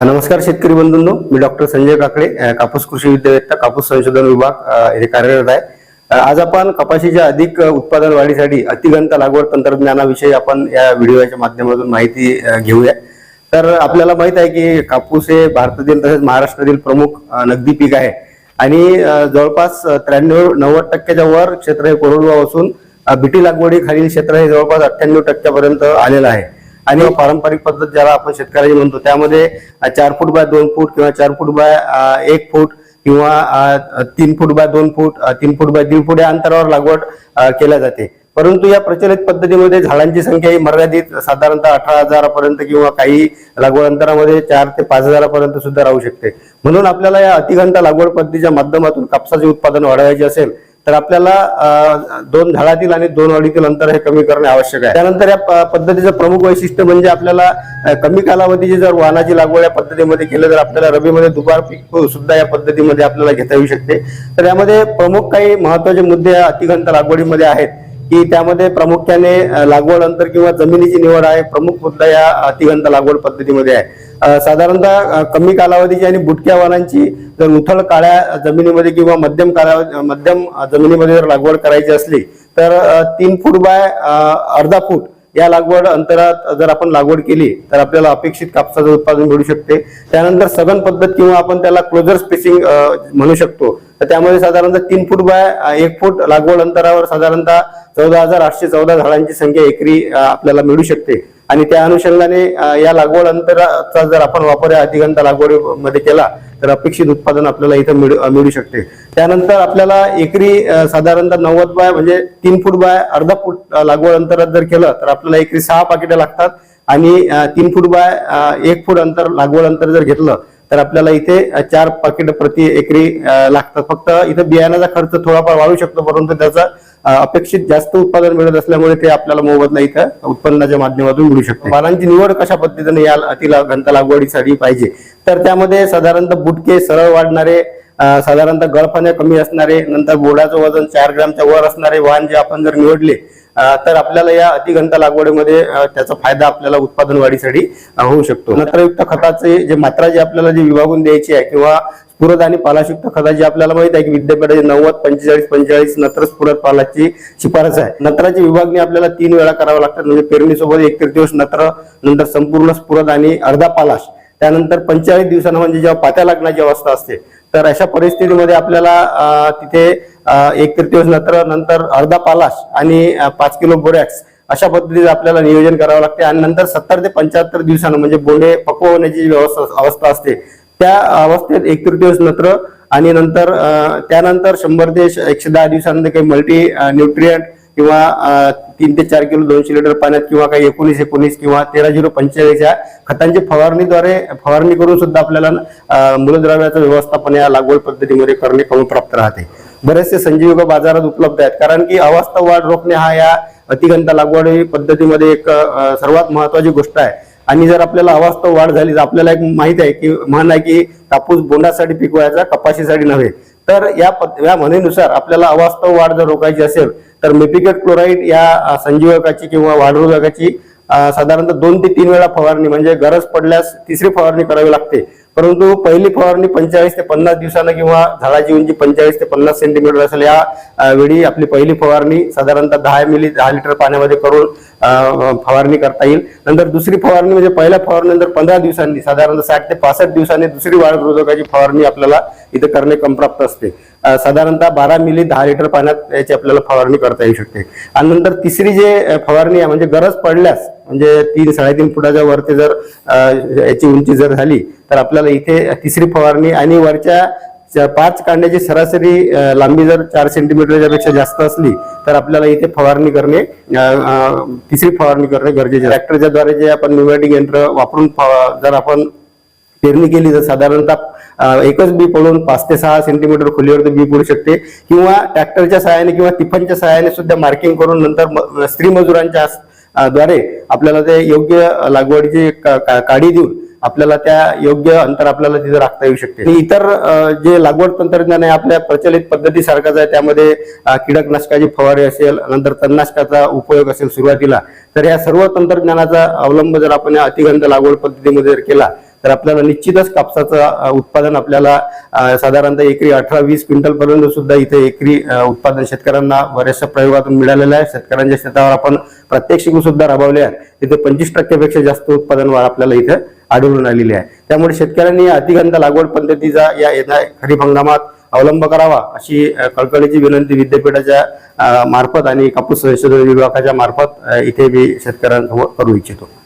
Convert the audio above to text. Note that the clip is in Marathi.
नमस्कार शेतकरी बंधूंनो मी डॉक्टर संजय काकडे कापूस कृषी विद्यावेत्ता कापूस संशोधन विभाग हे कार्यरत आहे. आज आपण कपाशीच्या अधिक उत्पादन वाढीसाठी अतिगंत लागवड तंत्रज्ञानाविषयी आपण या व्हिडिओच्या माध्यमातून माहिती घेऊया. तर आपल्याला माहीत आहे की कापूस हे भारतातील तसेच महाराष्ट्रातील प्रमुख नगदी पीक आहे. आणि जवळपास त्र्याण्णव नव्वद टक्क्याच्या वर क्षेत्र हे कोरडवाहू असून बिटी बीटी लागवडी खालील क्षेत्र हे जवळपास अठ्ठ्याण्णव टक्क्यापर्यंत आलेलं आहे. आणि पारंपरिक पद्धत ज्याला आपण शेतकऱ्याची म्हणतो त्यामध्ये चार फूट बाय दोन फूट किंवा चार फूट बाय एक फूट किंवा तीन फूट बाय दोन फूट तीन फूट बाय दीड फूट या अंतरावर लागवड केल्या जाते. परंतु या प्रचलित पद्धतीमध्ये झाडांची संख्या ही मर्यादित साधारणतः अठरा हजारापर्यंत किंवा काही लागवड अंतरामध्ये चार ते पाच हजारापर्यंत सुद्धा राहू शकते. म्हणून आपल्याला या अतिघंट लागवड पद्धतीच्या माध्यमातून कापसाचे उत्पादन वाढवायचे असेल तर आपल्याला दोन झाडातील आणि दोन अडीतील अंतर हे कमी करणे आवश्यक आहे. त्यानंतर या पद्धतीचं प्रमुख वैशिष्ट्य म्हणजे आपल्याला कमी कालावधीची जर वाहनाची लागवड या पद्धतीमध्ये केलं तर आपल्याला रबीमध्ये दुबार पीक सुद्धा या पद्धतीमध्ये आपल्याला घेता येऊ शकते. तर यामध्ये प्रमुख काही महत्त्वाचे मुद्दे या अतिघंत लागवडीमध्ये आहेत. की त्यामध्ये प्रामुख्याने लागवड अंतर किंवा जमिनीची निवड आहे. प्रमुख मुद्दा या अतिगंत लागवड पद्धतीमध्ये आहे. साधारणतः कमी कालावधीची आणि बुटक्या वाहनांची जर उथळ काळ्या जमिनीमध्ये किंवा मध्यम कालावधी मध्यम जमिनीमध्ये जर लागवड करायची असली तर तीन फूट बाय अर्धा फूट या लागवड अंतरात जर आपण लागवड केली तर आपल्याला अपेक्षित कापसाचं उत्पादन मिळू शकते. त्यानंतर सघन पद्धत किंवा आपण त्याला क्लोजर स्पेसिंग म्हणू शकतो. तर त्यामध्ये साधारणतः तीन फूट बाय एक फूट लागवड अंतरावर साधारणतः चौदा हजार आठशे चौदा झाडांची संख्या एकरी आपल्याला मिळू शकते. आणि त्या अनुषंगाने या लागवड अंतराचा जर आपण वापर या अतिगंत लागवडीमध्ये केला तर अपेक्षित उत्पादन आपल्याला इथं मिळू मिळू शकते. त्यानंतर आपल्याला एकरी साधारणतः नव्वद बाय म्हणजे तीन फूट बाय अर्धा फूट लागवड अंतरात जर केलं तर आपल्याला एकरी सहा पाकिटं लागतात आणि तीन फूट बाय एक फूट अंतर लागवड अंतर जर घेतलं तर आपल्याला इथे चार पाकिट प्रति एकरी लागतात. फक्त इथं बियाण्याचा खर्च थोडाफार वाढू शकतो परंतु त्याचा अपेक्षित जास्त उत्पादन मिळत असल्यामुळे ते आपल्याला मोबदला इथं उत्पन्नाच्या माध्यमातून मिळू शकतो. पानांची निवड कशा पद्धतीने या अतिला घंट लागवडीसाठी पाहिजे? तर त्यामध्ये साधारणतः बुटके सरळ वाढणारे साधारणतः गळफान्या कमी असणारे नंतर बोर्डाचं वजन चार ग्रामच्या वर असणारे वाहन जे आपण जर निवडले तर आपल्याला या अतिघंट लागवडीमध्ये त्याचा फायदा आपल्याला उत्पादन वाढीसाठी होऊ शकतो. नत्रयुक्त खताचे जे मात्रा जी आपल्याला जी विभागून द्यायची आहे किंवा स्फुरद आणि पालाशुक्त खताची आपल्याला माहीत आहे की विद्यापीठाची नव्वद पंचेचाळीस पंचेचाळीस नत्र स्फुरद पालाची शिफारस आहे. नत्राची विभागणी आपल्याला तीन वेळा करावं लागतात. म्हणजे पेरणीसोबत एक तृतीयांश नत्र नंतर संपूर्ण स्फुरद आणि अर्धा पालाश. त्यानंतर पंचेचाळीस दिवसांना म्हणजे जेव्हा पात्या लागण्याची अवस्था असते तर अशा परिस्थितीमध्ये आपल्याला तिथे एक तृतीयांश नत्र नंतर अर्धा पालाश आणि पाच किलो बोरॅक्स अशा पद्धतीचं आपल्याला नियोजन करावं लागते. आणि नंतर सत्तर ते पंच्याहत्तर दिवसानं म्हणजे बोंडे पक्व होण्याची व्यवस्था अवस्था असते त्या अवस्थेत एक तृतीयांश नत्र आणि नंतर त्यानंतर शंभर ते एकशे दहा दिवसानंतर काही मल्टी न्यूट्रियंट किंवा तीन ते चार किलो दोनशे लिटर पाण्यात किंवा काही एकोणीस एकोणीस किंवा तेरा झिरो पंचेचाळीस या खतांची फवारणीद्वारे फवारणी करून सुद्धा आपल्याला मूलद्रव्याचं व्यवस्थापन या लागवड पद्धतीमध्ये करणे कमी प्राप्त राहते. बरेचसे संजीवक बाजारात उपलब्ध आहेत कारण की अवास्तव वाढ रोखणे हा या अतिगंता लागवड पद्धतीमध्ये एक सर्वात महत्वाची गोष्ट आहे. आणि जर आपल्याला अवास्तव वाढ झाली तर आपल्याला एक माहीत आहे की म्हण आहे की कापूस बोंडासाठी पिकवायचा कपाशीसाठी नव्हे. तर या या म्हणेनुसार आपल्याला अवास्तव वाढ जर रोखायची असेल तर मेपिकेट क्लोराईड या संजीवकाची किंवा वाढरोधकाची साधारणतः दोन ते तीन वेळा फवारणी म्हणजे गरज पडल्यास तिसरी फवारणी करावी लागते. परंतु पहिली फवारणी पंचेचाळीस ते पन्नास दिवसानं किंवा झाडाची उंची पंचेचाळीस ते पन्नास सेंटीमीटर असेल या वेळी आपली पहिली फवारणी साधारणतः दहा मिली दहा लिटर पाण्यामध्ये करून फवारणी करता येईल. नंतर दुसरी फवारणी म्हणजे पहिल्या फवारणीनंतर पंधरा दिवसांनी साधारणतः साठ ते पासष्ट दिवसांनी दुसरी वाढ रोधकाची फवारणी आपल्याला इथे करणे कमप्राप्त असते. साधारणतः बारा मिली दहा लिटर पाण्यात याची आपल्याला फवारणी करता येऊ शकते. आणि नंतर तिसरी जे फवारणी आहे म्हणजे गरज पडल्यास म्हणजे तीन साडेतीन फुटाच्या वरती जर याची उंची जर झाली तर आपल्याला इथे तिसरी फवारणी आणि वरच्या पाच कांड्याची सरासरी लांबी जर चार सेंटीमीटरच्या पेक्षा जास्त असली तर आपल्याला इथे फवारणी करणे तिसरी फवारणी करणे गरजेचे ट्रॅक्टरच्या द्वारे जे आपण न्यूमॅटिक यंत्र वापरून जर आपण पेरणी केली तर साधारणतः एकच बी पडून पाच ते सहा सेंटीमीटर खोलीवरती बी पडू शकते. किंवा ट्रॅक्टरच्या सहाय्याने किंवा टिफनच्या सहाय्याने सुद्धा मार्किंग करून नंतर म- स्त्री मजुरांच्या द्वारे आपल्याला ते योग्य लागवडीची का- का- देऊन आपल्याला त्या योग्य अंतर आपल्याला तिथे राखता येऊ शकते. आणि इतर जे लागवड तंत्रज्ञान आहे आपल्या प्रचलित पद्धतीसारखंच आहे. त्यामध्ये कीडकनाशकाची फवारणी फवारी असेल नंतर तणनाशकाचा उपयोग असेल सुरुवातीला तर या सर्व तंत्रज्ञानाचा अवलंब जर आपण या अतिगंध लागवड पद्धतीमध्ये जर केला तर आपल्याला निश्चितच कापसाचं उत्पादन आपल्याला साधारणतः एकरी अठरा वीस क्विंटल पर्यंत सुद्धा इथे एकरी उत्पादन शेतकऱ्यांना बऱ्याचशा प्रयोगातून मिळालेलं आहे. शेतकऱ्यांच्या शेतावर आपण प्रात्यक्षिक सुद्धा राबवले आहे. तिथे पंचवीस टक्क्यापेक्षा जास्त उत्पादन वाढ आपल्याला इथे आढळून आलेली आहे. त्यामुळे शेतकऱ्यांनी अतिगंध लागवड पद्धतीचा या येणाऱ्या खरीप हंगामात अवलंब करावा अशी कळकळीची विनंती विद्यापीठाच्या मार्फत आणि कापूस संशोधन विभागाच्या मार्फत इथे मी शेतकऱ्यांसमोर करू इच्छितो.